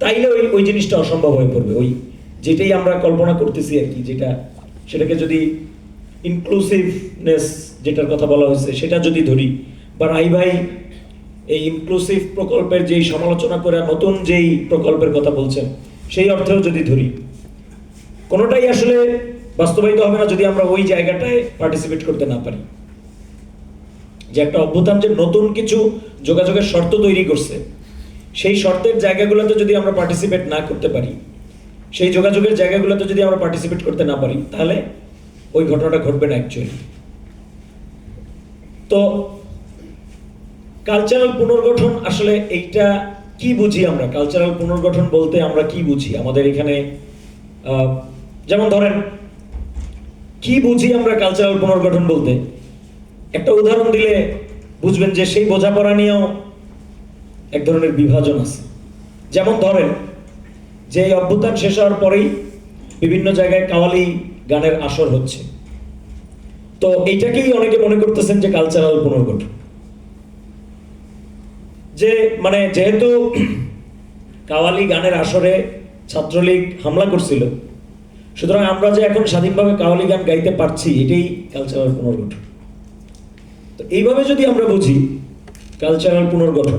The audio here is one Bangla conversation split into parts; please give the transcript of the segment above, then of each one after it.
তাইলে ওই ওই জিনিসটা অসম্ভব হয়ে পড়বে। ওই যেটাই আমরা কল্পনা করতেছি আর কি, যেটা, সেটাকে যদি ইনক্লুসিভনেস যেটার কথা বলা হয়েছে, সেটা যদি ধরি, বা রাই ভাই, এই ইনক্লুসিভ প্রকল্পের যেই সমালোচনা করে, নতুন যেই প্রকল্পের কথা বলছেন, সেই অর্থেও যদি ধরি, কোনোটাই আসলে বাস্তবায়িত হবে না যদি আমরা ওই জায়গাটায় পার্টিসিপেট করতে না পারি। যে একটা অভ্যুত্থান যে নতুন কিছু যোগাযোগের শর্ত তৈরি করছে সেই শর্তের জায়গাগুলোতে যদি আমরা পার্টিসিপেট না করতে পারি, সেই যোগাযোগের জায়গাগুলোতে যদি আমরা পার্টিসিপেট করতে না পারি, তাহলে ওই ঘটনাটা ঘটবে না অ্যাকচুয়ালি তো কালচারাল পুনর্গঠন আসলে এইটা কি বুঝি আমরা? কালচারাল পুনর্গঠন বলতে আমরা কি বুঝি? আমাদের এখানে যেমন ধরেন, কি বুঝি আমরা কালচারাল পুনর্গঠন বলতে? একটা উদাহরণ দিলে বুঝবেন যে সেই বোঝাপড়া নিয়েও এক ধরনের বিভাজন আছে। যেমন ধরেন যে অভ্যুত্থান শেষ হওয়ার পরেই বিভিন্ন জায়গায় কাওয়ালি গানের আসর হচ্ছে। তো এইটাকেই অনেকে মনে করতেছেন যে কালচারাল পুনর্গঠন। যে মানে যেহেতু কাওয়ালি গানের আসরে ছাত্রলীগ হামলা করছিল, সুতরাং আমরা যে এখন স্বাধীনভাবে কাওয়ালি গান গাইতে পারছি, এটাই কালচারাল পুনর্গঠন। তো এইভাবে যদি আমরা বুঝি কালচারাল পুনর্গঠন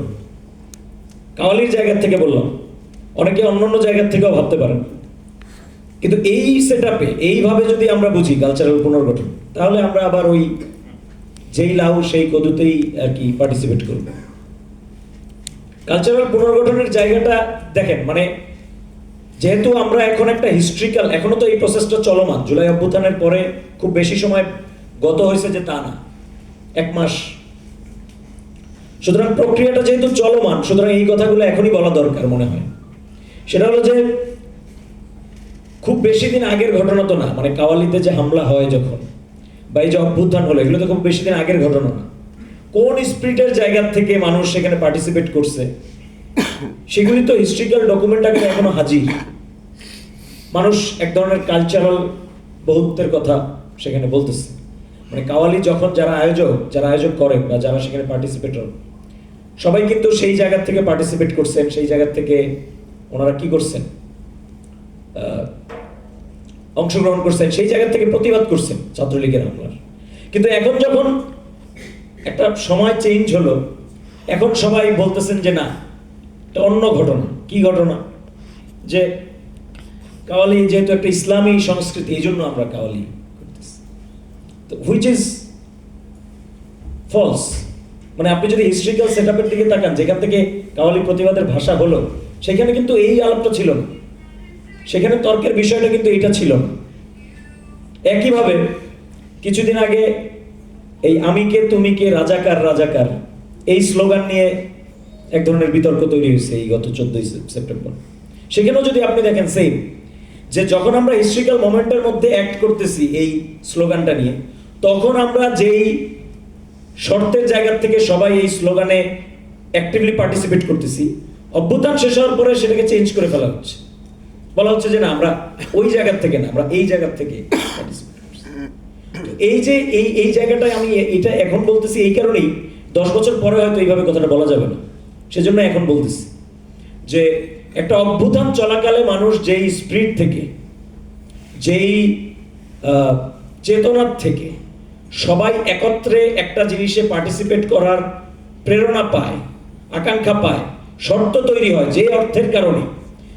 কাওয়ালির জায়গার থেকে বললাম। অনেকে অন্য অন্য জায়গার থেকেও ভাবতে পারেন। কিন্তু এই সেট আপে এইভাবে যদি আমরা বুঝি কালচারাল পুনর্গঠন, তাহলে আমরা আবার ওই যেই লাউ, সেই কদুতেই আর কি পার্টিসিপেট করব। কালচারাল পুনর্গঠনের জায়গাটা দেখেন মানে যেহেতু আমরা এখন একটা হিস্ট্রিক্যাল এখনও তো এই প্রসেসটা চলমান। জুলাই অভ্যুত্থানের পরে খুব বেশি সময় গত হয়েছে যে তা না। এক মাস সুতরাং প্রক্রিয়াটা যেহেতু চলমান, সুতরাং এই কথাগুলো এখনই বলা দরকার মনে হয়। সেটা হলো যে, খুব বেশি দিন আগের ঘটনা তো না মানে কাওয়ালিতে যে হামলা হয় যখন, বা এই যে অভ্যুত্থান হলো, এগুলো তো খুব বেশি দিন আগের ঘটনা না। কোন স্পিরিটের জায়গা থেকে মানুষ সেখানে পার্টিসিপেট করছে, সেগুলি তো হিস্ট্রিক্যাল ডকুমেন্ট আকারে এখনও হাজির। মানুষ এক ধরনের কালচারাল বহুত্বের কথা সেখানে বলতেছে। মানে কাওয়ালি যখন যারা আয়োজক যারা আয়োজক করেন বা যারা সেখানে পার্টিসিপেটর সবাই কিন্তু সেই জায়গা থেকে পার্টিসিপেট করছেন, সেই জায়গা থেকে ওনারা কি করছেন? অংশগ্রহণ করছেন, সেই জায়গা থেকে প্রতিবাদ করছেন ছাত্রলীগের হামলার কিন্তু এখন যখন একটা সময় চেঞ্জ হলো, এখন সবাই বলতেছেন যে না, এটা অন্য ঘটনা। কি ঘটনা? যে কাওয়ালি যেহেতু একটা ইসলামী সংস্কৃতি, এই জন্য আমরা কাওয়ালি করতেছি। তো হুইচ ইজ ফলস মানে আপনি যদি হিস্ট্রিক্যাল সেট আপের দিকে তাকান, যেখান থেকে কাওয়ালি প্রতিবাদের ভাষা হলো, সেখানে কিন্তু এই আলাপটা ছিল না। সেখানে তর্কের বিষয়টা কিন্তু এটা ছিল না। একইভাবে, কিছুদিন আগে এই আমি কে তুমি কে রাজাকার রাজাকার, এই স্লোগান নিয়ে এক ধরনের বিতর্ক তৈরি হয়েছে এই গত চোদ্দই সেপ্টেম্বর। সেখানেও যদি আপনি দেখেন সেম যে যখন আমরা হিস্ট্রিক্যাল মোমেন্টের মধ্যে অ্যাক্ট করতেছি এই স্লোগানটা নিয়ে, তখন আমরা যেই শর্তের জায়গা থেকে সবাই এই স্লোগানে অ্যাক্টিভলি পার্টিসিপেট করতেছি। অভ্যুত্থান শেষ হওয়ার পরে সেটাকে চেঞ্জ করে ফেলা হচ্ছে। বলা হচ্ছে যে না, আমরা ওই জায়গার থেকে না, আমরা এই জায়গার থেকে এই যে এই এই জায়গাটায় আমি এটা এখন বলতেছি এই কারণেই, দশ বছর পরে হয়তো এইভাবে কথাটা বলা যাবে না। সেজন্য এখন বলতেছি যে একটা অভ্যুত্থান চলাকালে মানুষ যেই স্পিরিট থেকে, যেই চেতনার থেকে সবাই একত্রে একটা জিনিসে পার্টিসিপেট করার প্রেরণা পায়, আকাঙ্ক্ষা পায়, শর্ত তৈরি হয় যে অর্থের কারণে।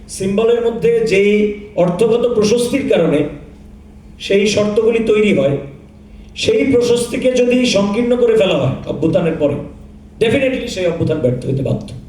সিম্বলের মধ্যে যেই অর্থগত প্রশস্তির কারণে সেই শর্তগুলি তৈরি হয়, সেই প্রশস্তিকে যদি সংকীর্ণ করে ফেলা হয় অভ্যুত্থানের পরে ডেফিনেটলি সেই অভ্যুত্থান ব্যর্থ হতে বাধ্য।